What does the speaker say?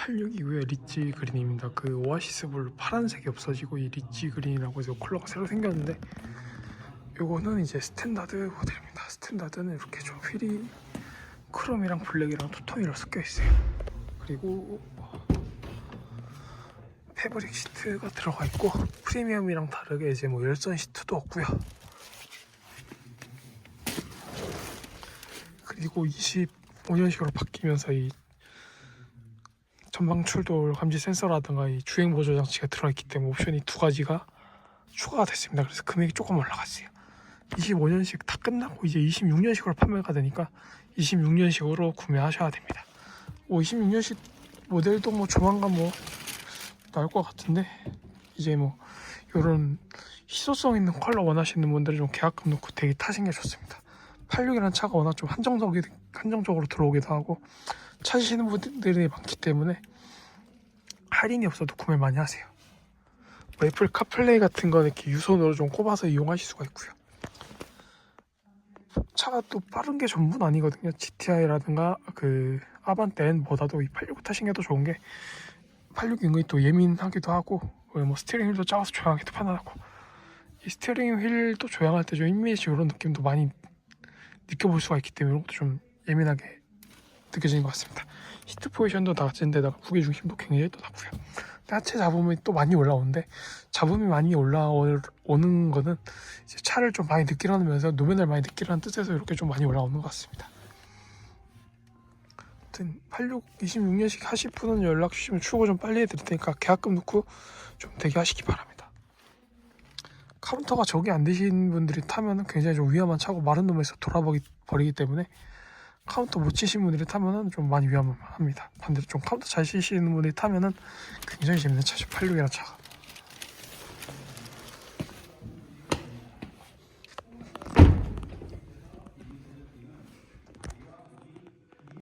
86 이후에 리치 그린입니다. 그 오아시스 블루 파란색이 없어지고 이 리치 그린이라고 해서 컬러가 새로 생겼는데 요거는 이제 스탠다드 모델입니다. 스탠다드는 이렇게 좀 휠이 크롬이랑 블랙이랑 투톤이랑 섞여 있어요. 그리고 패브릭 시트가 들어가 있고 프리미엄이랑 다르게 이제 뭐 열선 시트도 없고요. 그리고 25년식으로 바뀌면서 이 전방 출돌 감지 센서라든가 이 주행 보조 장치가 들어있기 때문에 옵션이 두 가지가 추가가 됐습니다. 그래서 금액이 조금 올라갔어요. 25년식 다 끝나고 이제 26년식으로 판매가 되니까 26년식으로 구매하셔야 됩니다. 뭐 26년식 모델도 뭐 조만간 뭐 나올 것 같은데 이제 뭐 이런 희소성 있는 컬러 원하시는 분들은 좀 계약금 넣고 되게 타신 게 좋습니다. 86이라는 차가 워낙 좀 한정적이 한정적으로 들어오기도 하고 찾으시는 분들이 많기 때문에 할인이 없어도 구매 많이 하세요. 뭐 애플 카플레이 같은 거는 이렇게 유선으로 좀 꼽아서 이용하실 수가 있고요. 차가 또 빠른 게 전부는 아니거든요. GTI라든가 그 아반떼 N보다도 이 86 타신 게더 좋은 게 86 인근이 또 예민하기도 하고 뭐 스티어링 휠도 작아서 조향하기도 편하고 이 스티어링 휠도 조향할 때 좀 인미시 이런 느낌도 많이 느껴볼 수가 있기 때문에 이런 것도 좀 예민하게 느껴지는 것 같습니다. 히트 포지션도 낮은데다가 무게 중심도 굉장히 또 낮고요. 하체 잡음이 또 많이 올라오는데 잡음이 많이 올라오는 거는 이제 차를 좀 많이 느끼라면서 노면을 많이 느끼라는 뜻에서 이렇게 좀 많이 올라오는 것 같습니다. 아무튼 86 26년식 하실 분은 연락 주시면 출고 좀 빨리 해드릴 테니까 계약금 넣고 좀 대기하시기 바랍니다. 카운터가 적이 안 되신 분들이 타면은 굉장히 좀 위험한 차고 마른 놈에서 돌아버리기 버리기 때문에 카운터 못 치신 분들이 타면은 좀 많이 위험합니다. 반대로 좀 카운터 잘 치시는 분들이 타면은 굉장히 재밌는 차죠. 86이라는 차가.